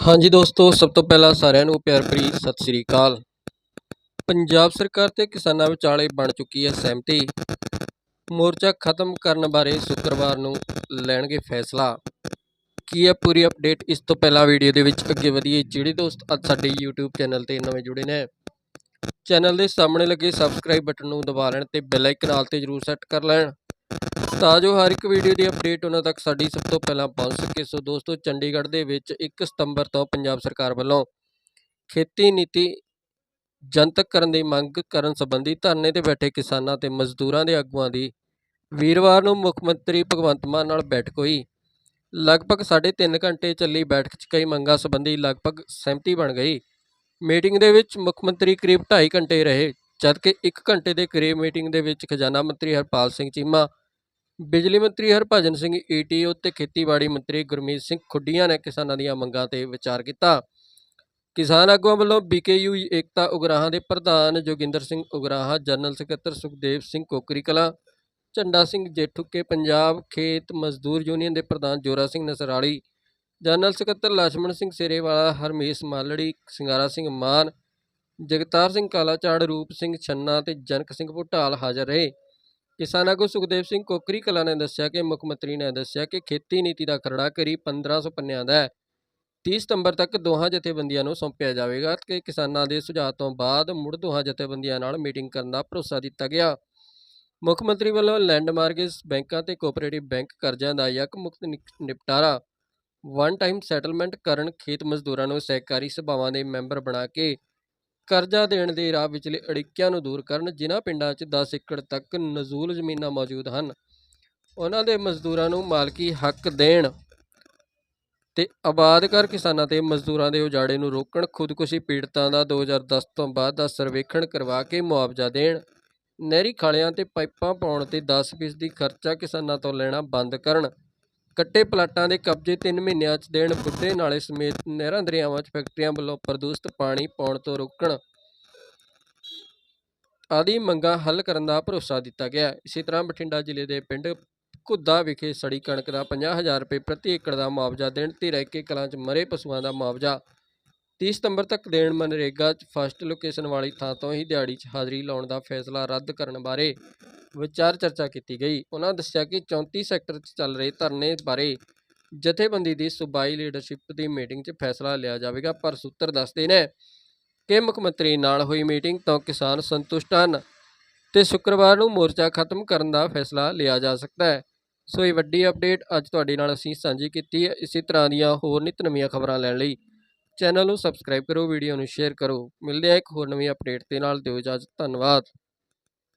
ਹਾਂਜੀ ਦੋਸਤੋ, ਸਭ ਤੋਂ ਪਹਿਲਾਂ ਸਾਰਿਆਂ ਨੂੰ ਪਿਆਰ ਭਰੀ ਸਤਿ ਸ੍ਰੀ ਅਕਾਲ। ਪੰਜਾਬ ਸਰਕਾਰ ਤੇ ਕਿਸਾਨਾਂ ਵਿਚਾਲੇ ਬਣ ਚੁੱਕੀ ਹੈ ਸਹਿਮਤੀ। ਮੋਰਚਾ ਖਤਮ ਕਰਨ ਬਾਰੇ ਸ਼ੁੱਕਰਵਾਰ ਨੂੰ ਲੈਣਗੇ ਫੈਸਲਾ। ਕੀ ਹੈ ਪੂਰੀ ਅਪਡੇਟ? ਇਸ ਤੋਂ ਪਹਿਲਾਂ ਵੀਡੀਓ ਦੇ ਵਿੱਚ ਅੱਗੇ ਵਧੀਏ ਜਿਹੜੇ ਦੋਸਤ ਅੱਜ ਸਾਡੇ YouTube ਚੈਨਲ ਤੇ ਨਵੇਂ ਜੁੜੇ ਨੇ, ਚੈਨਲ ਦੇ ਸਾਹਮਣੇ ਲੱਗੇ ਸਬਸਕ੍ਰਾਈਬ ਬਟਨ ਨੂੰ ਦਬਾ ਲੈਣ ਤੇ ਬੈਲ ਆਈਕਨ ਨਾਲ ਤੇ ਜਰੂਰ ਸੈੱਟ ਕਰ ਲੈਣ। ਤਾਂ ਜੋ ਹਰ ਇੱਕ ਵੀਡੀਓ ਦੀ ਅਪਡੇਟ ਉਹਨਾਂ ਤੱਕ ਸਾਡੀ ਸਭ ਤੋਂ ਪਹਿਲਾਂ ਪਹੁੰਚ ਸਕੇ। ਸੋ ਦੋਸਤੋ, ਚੰਡੀਗੜ੍ਹ ਦੇ ਵਿੱਚ 1 ਸਤੰਬਰ ਤੋਂ ਪੰਜਾਬ ਸਰਕਾਰ ਵੱਲੋਂ ਖੇਤੀ ਨੀਤੀ ਜਨਤਕ ਕਰਨ ਦੀ ਮੰਗ ਕਰਨ ਸੰਬੰਧੀ ਧਰਨੇ ਤੇ ਬੈਠੇ ਕਿਸਾਨਾਂ ਤੇ ਮਜ਼ਦੂਰਾਂ ਦੇ ਆਗੂਆਂ ਦੀ ਵੀਰਵਾਰ ਨੂੰ ਮੁੱਖ ਮੰਤਰੀ ਭਗਵੰਤ ਮਾਨ ਨਾਲ ਬੈਠਕ ਹੋਈ। ਲਗਭਗ 3.5 ਘੰਟੇ ਚੱਲੀ ਬੈਠਕ 'ਚ ਕਈ ਮੰਗਾਂ ਸੰਬੰਧੀ ਲਗਭਗ ਸਹਿਮਤੀ ਬਣ ਗਈ। ਮੀਟਿੰਗ ਦੇ ਵਿੱਚ ਮੁੱਖ ਮੰਤਰੀ ਕਰੀਬ 2.5 ਘੰਟੇ ਰਹੇ, ਜਦਕਿ 1 ਘੰਟੇ ਦੇ ਕਰੀਬ ਮੀਟਿੰਗ ਦੇ ਵਿੱਚ ਖਜ਼ਾਨਾ ਮੰਤਰੀ ਹਰਪਾਲ ਸਿੰਘ ਚੀਮਾ ਬਿਜਲੀ ਮੰਤਰੀ ਹਰਭਜਨ ਸਿੰਘ ਈਟੀਓ ਤੇ ਖੇਤੀਬਾੜੀ ਮੰਤਰੀ ਗੁਰਮੀਤ ਸਿੰਘ ਖੁੱਡੀਆਂ ਨੇ ਕਿਸਾਨਾਂ ਦੀਆਂ ਮੰਗਾਂ ਤੇ ਵਿਚਾਰ ਕੀਤਾ। ਕਿਸਾਨ ਆਗੂਆਂ ਵੱਲੋਂ ਬੀਕੇਯੂ ਏਕਤਾ ਉਗਰਾਹਾਂ ਦੇ ਪ੍ਰਧਾਨ ਜੋਗਿੰਦਰ ਸਿੰਘ ਉਗਰਾਹਾਂ, ਜਨਰਲ ਸਕੱਤਰ ਸੁਖਦੇਵ ਸਿੰਘ ਕੋਕਰੀ ਕਲਾਂ ਝੰਡਾ ਸਿੰਘ ਜੇਠੂਕੇ ਪੰਜਾਬ, ਖੇਤ ਮਜ਼ਦੂਰ ਯੂਨੀਅਨ ਦੇ ਪ੍ਰਧਾਨ ਜੋਰਾ ਸਿੰਘ ਨਸਰਾਲੀ, ਜਨਰਲ ਸਕੱਤਰ ਲਛਮਣ ਸਿੰਘ ਸੇਰੇਵਾਲਾ, ਹਰਮੇਸ਼ ਮਾਲੜੀ, ਸਿੰਗਾਰਾ ਸਿੰਘ ਮਾਨ, ਜਗਤਾਰ ਸਿੰਘ ਕਾਲਾਚਾੜ ਰੂਪ ਸਿੰਘ ਛੰਨਾ ਤੇ ਜਨਕ ਸਿੰਘ ਭੁਟਾਲ ਹਾਜ਼ਰ ਰਹੇ। ਕਿਸਾਨ ਆਗੂ ਸੁਖਦੇਵ ਸਿੰਘ ਕੋਕਰੀ ਕਲਾ ਨੇ ਦੱਸਿਆ ਕਿ ਮੁੱਖ ਮੰਤਰੀ ਨੇ ਦੱਸਿਆ ਕਿ ਖੇਤੀ ਨੀਤੀ ਦਾ ਖਰੜਾ ਕਰੀਬ 1500 ਪੰਨਿਆਂ ਦਾ ਹੈ। 30 ਸਤੰਬਰ ਤੱਕ ਦੋਹਾਂ ਜਥੇਬੰਦੀਆਂ ਨੂੰ ਸੌਂਪਿਆ ਜਾਵੇਗਾ ਕਿ ਕਿਸਾਨਾਂ ਦੇ ਸੁਝਾਅ ਤੋਂ ਬਾਅਦ ਮੁੜ ਦੋਹਾਂ ਜਥੇਬੰਦੀਆਂ ਨਾਲ ਮੀਟਿੰਗ ਕਰਨ ਦਾ ਭਰੋਸਾ ਦਿੱਤਾ ਗਿਆ। ਮੁੱਖ ਮੰਤਰੀ ਵੱਲੋਂ ਲੈਂਡ ਬੈਂਕਾਂ ਤੇ ਕੋਆਪਰੇਟਿਵ ਬੈਂਕ ਕਰਜ਼ਿਆਂ ਦਾ ਯਕ ਮੁਕਤ ਨਿਕ- ਨਿਪਟਾਰਾ ਵਨ ਟਾਈਮ ਸੈਟਲਮੈਂਟ ਕਰਨ ਖੇਤ ਮਜ਼ਦੂਰਾਂ ਨੂੰ ਸਹਿਕਾਰੀ ਸਭਾਵਾਂ ਦੇ ਮੈਂਬਰ ਬਣਾ ਕੇ ਕਰਜ਼ਾ ਦੇਣ ਦੇ ਰਾਹ ਵਿਚਲੇ ਅੜਿੱਕਿਆਂ ਨੂੰ ਦੂਰ ਕਰਨ ਜਿਨ੍ਹਾਂ ਪਿੰਡਾਂ 'ਚ 10 ਏਕੜ ਤੱਕ ਨਜ਼ੂਲ ਜ਼ਮੀਨਾਂ ਮੌਜੂਦ ਹਨ। ਉਹਨਾਂ ਦੇ ਮਜ਼ਦੂਰਾਂ ਨੂੰ ਮਾਲਕੀ ਹੱਕ ਦੇਣ ਤੇ ਆਬਾਦ ਕਰ ਕਿਸਾਨਾਂ ਤੇ ਮਜ਼ਦੂਰਾਂ ਦੇ ਉਜਾੜੇ ਨੂੰ ਰੋਕਣ, ਖੁਦਕੁਸ਼ੀ ਪੀੜਤਾਂ ਦਾ 2010 ਤੋਂ ਬਾਅਦ ਦਾ ਸਰਵੇਖਣ ਕਰਵਾ ਕੇ ਮੁਆਵਜ਼ਾ ਦੇਣ, ਨਹਿਰੀ ਖਾਲਿਆਂ ਤੇ ਪਾਈਪਾਂ ਪਾਉਣ ਤੇ 10% ਖਰਚਾ ਕਿਸਾਨਾਂ ਤੋਂ ਲੈਣਾ ਬੰਦ ਕਰਨ ਕੱਟੇ ਪਲਾਟਾਂ ਦੇ ਕਬਜ਼ੇ 3 ਮਹੀਨਿਆਂ 'ਚ ਦੇਣ ਬੁੱਢੇ ਨਾਲੇ ਸਮੇਤ ਨਹਿਰਾਂ ਦਰਿਆਵਾਂ 'ਚ ਫੈਕਟਰੀਆਂ ਵੱਲੋਂ ਪ੍ਰਦੂਸ਼ਿਤ ਪਾਣੀ ਪਾਉਣ ਤੋਂ ਰੋਕਣ। ਆਦਿ ਮੰਗਾਂ ਹੱਲ ਕਰਨ ਦਾ ਭਰੋਸਾ ਦਿੱਤਾ ਗਿਆ। ਇਸੇ ਤਰ੍ਹਾਂ ਬਠਿੰਡਾ ਜ਼ਿਲ੍ਹੇ ਦੇ ਪਿੰਡ ਘੁੱਦਾ ਵਿਖੇ ਸੜੀ ਕਣਕ ਦਾ 50000 ਰੁਪਏ ਪ੍ਰਤੀ ਏਕੜ ਦਾ ਮੁਆਵਜ਼ਾ ਦੇਣ ਤੇ ਕੇ ਕਲਾਂ 'ਚ ਮਰੇ ਪਸ਼ੂਆਂ ਦਾ ਮੁਆਵਜ਼ਾ। 30 ਸਤੰਬਰ ਤੱਕ ਦੇਣ ਮਨਰੇਗਾ 'ਚ ਫਸਟ ਲੋਕੇਸ਼ਨ ਵਾਲੀ ਥਾਂ ਤੋਂ ਹੀ ਦਿਹਾੜੀ 'ਚ ਹਾਜ਼ਰੀ ਲਾਉਣ ਦਾ ਫੈਸਲਾ ਰੱਦ ਕਰਨ ਬਾਰੇ ਵਿਚਾਰ ਚਰਚਾ ਕੀਤੀ ਗਈ। ਉਹਨਾਂ ਦੱਸਿਆ ਕਿ 34 ਸੈਕਟਰ 'ਚ ਚੱਲ ਰਹੇ ਧਰਨੇ ਬਾਰੇ ਜਥੇਬੰਦੀ ਦੀ ਸੂਬਾਈ ਲੀਡਰਸ਼ਿਪ ਦੀ ਮੀਟਿੰਗ 'ਚ ਫੈਸਲਾ ਲਿਆ ਜਾਵੇਗਾ, ਪਰ ਸੂਤਰ ਦੱਸਦੇ ਨੇ ਕਿ ਮੁੱਖ ਮੰਤਰੀ ਨਾਲ ਹੋਈ ਮੀਟਿੰਗ ਤੋਂ ਕਿਸਾਨ ਸੰਤੁਸ਼ਟ ਹਨ ਤੇ ਸ਼ੁੱਕਰਵਾਰ ਨੂੰ ਮੋਰਚਾ ਖਤਮ ਕਰਨ ਦਾ ਫੈਸਲਾ ਲਿਆ ਜਾ ਸਕਦਾ ਹੈ। ਸੋ ਇਹ ਵੱਡੀ ਅਪਡੇਟ ਅੱਜ ਤੁਹਾਡੇ ਨਾਲ ਅਸੀਂ ਸਾਂਝੀ ਕੀਤੀ ਹੈ। ਇਸੇ ਤਰ੍ਹਾਂ ਦੀਆਂ ਹੋਰ ਨਿਤ ਨਵੀਆਂ ਖਬਰਾਂ ਲੈਣ ਲਈ ਚੈਨਲ ਨੂੰ ਸਬਸਕ੍ਰਾਈਬ ਕਰੋ, ਵੀਡੀਓ ਨੂੰ ਸ਼ੇਅਰ ਕਰੋ। ਮਿਲਦੇ ਆ ਇੱਕ ਹੋਰ ਨਵੀਂ ਅਪਡੇਟ ਦੇ ਨਾਲ। ਦਿਓ ਇਜਾਜ਼ਤ, ਧੰਨਵਾਦ।